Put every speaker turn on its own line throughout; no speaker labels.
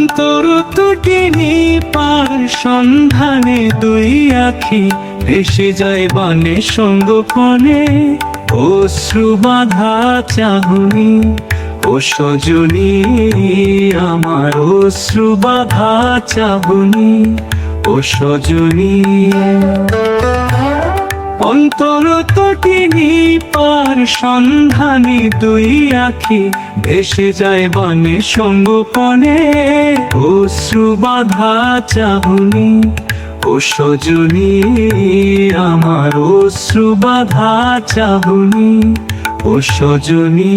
অন্তর তুটিনি পার সন্ধানে দুই আখি ভেসে যায় বনে সঙ্গপনে। ও বাধা চাহনি, ও সজনী, আমার ও বাধা চাহনি, ও সজনি। অন্তর তটিনী পার সন্ধানে দুই আখি, ভেসে যায় বনে সঙ্গপনে। অশ্রু বাধা চাহনি, ও সজনী, আমার অশ্রু বাধা চাহনি, ও সজনী।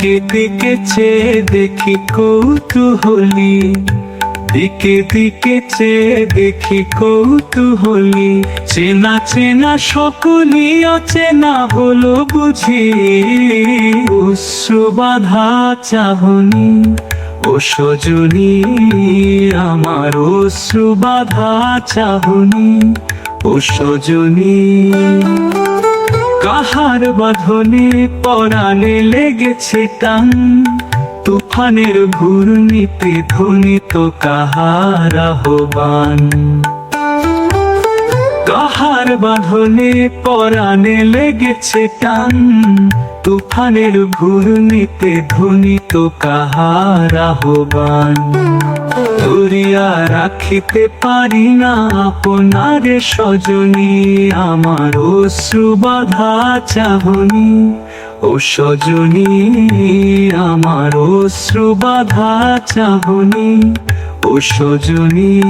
দিকে দিকে চেয়ে দেখি কৌতূহলী। দিকে দিকে চেয়ে দেখি কৌতূহলী। চেনা চেনা সকলি অচেনা হলো বুঝি। বাধা চাহনি, ও সজনী, আমার বাধা চাহনি, ও সজনী। কাহার বাঁধনে পরানে লেগেছে টান তুফানের ঘূর্ণিতে ধ্বনিত কাহার আহ্বান। কাহার বাঁধনে পরাণে লেগেছে টান। তুফানের ঘূর্ণিতে ধ্বনিত কাহার আহ্বান। ধরিয়া রাখিতে পারি না আপনার সজনী, আমার অশ্রু বাধা চাহনি। ও সজনী, আমার অশ্রু বাধা চাহনি। ও সজনী।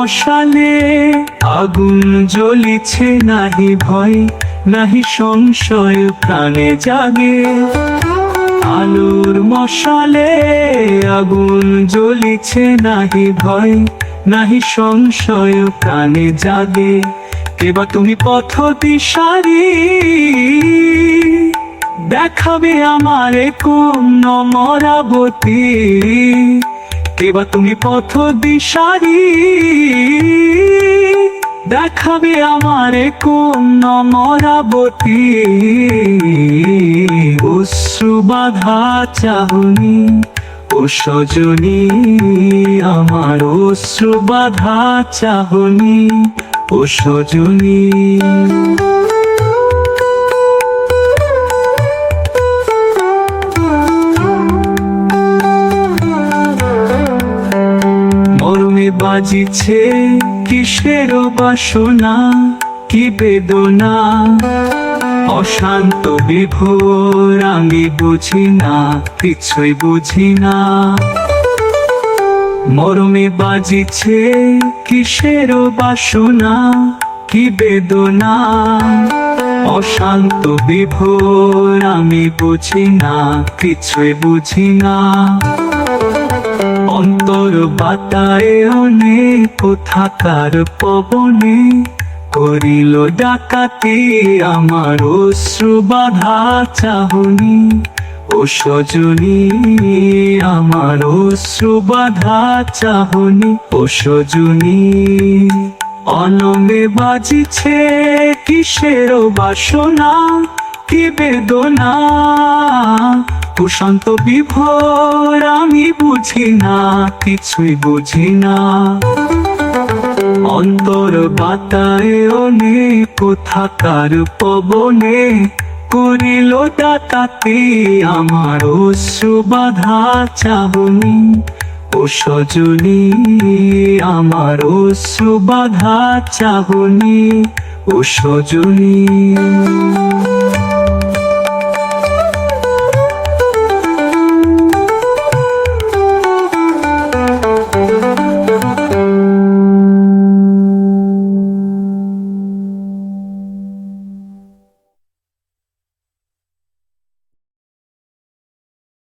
মশালে আগুন জ্বলিছে, নাহি ভয়, নাহি সংশয়, প্রাণে জাগে। আলোর মশালে আগুন জ্বলিছে, নাহি ভয়, নাহি সংশয়, প্রাণে জাগে। কেবা তুমি পথ দিশারি? দেখাবে আমারে কোন নমরাবতী। এবার তুমি পথ দিশারি। দেখাবে আমারে কোন নমরাবতী অশ্রু বাধা চাহনি ও সজনী, আমার অশ্রু বাধা চাহনি ও সজনী। বাজিছে কিসের বাসনা, কি বেদনা? অশান্ত বিভোর আমি বুঝি না, কিছুই বুঝি না। মরমে বাজিছে কিসের বাসনা, কি বেদনা? অশান্ত বিভোর আমি বুঝি না, কিছুই বুঝি না। অন্তর বাতায় অনেক কোথাকার পবনে করিল ডাকাতি আমার অশ্রু বাধা চাহনি। ও সজনী, আমার অশ্রু বাধা চাহনি। ও সজনী, অনমে বাজিছে কিসের বাসনা, কি বেদনা? প্রশান্ত বিভোর, আমি বুঝি না, কিছুই বুঝি না। অন্তর বাতায় অনেক কোথাকার পবনে করিল ডাকাতি আমার অশ্রু বাধা চাহনি। ও সজনী, আমার অশ্রু বাধা চাহনি। ও সজনী।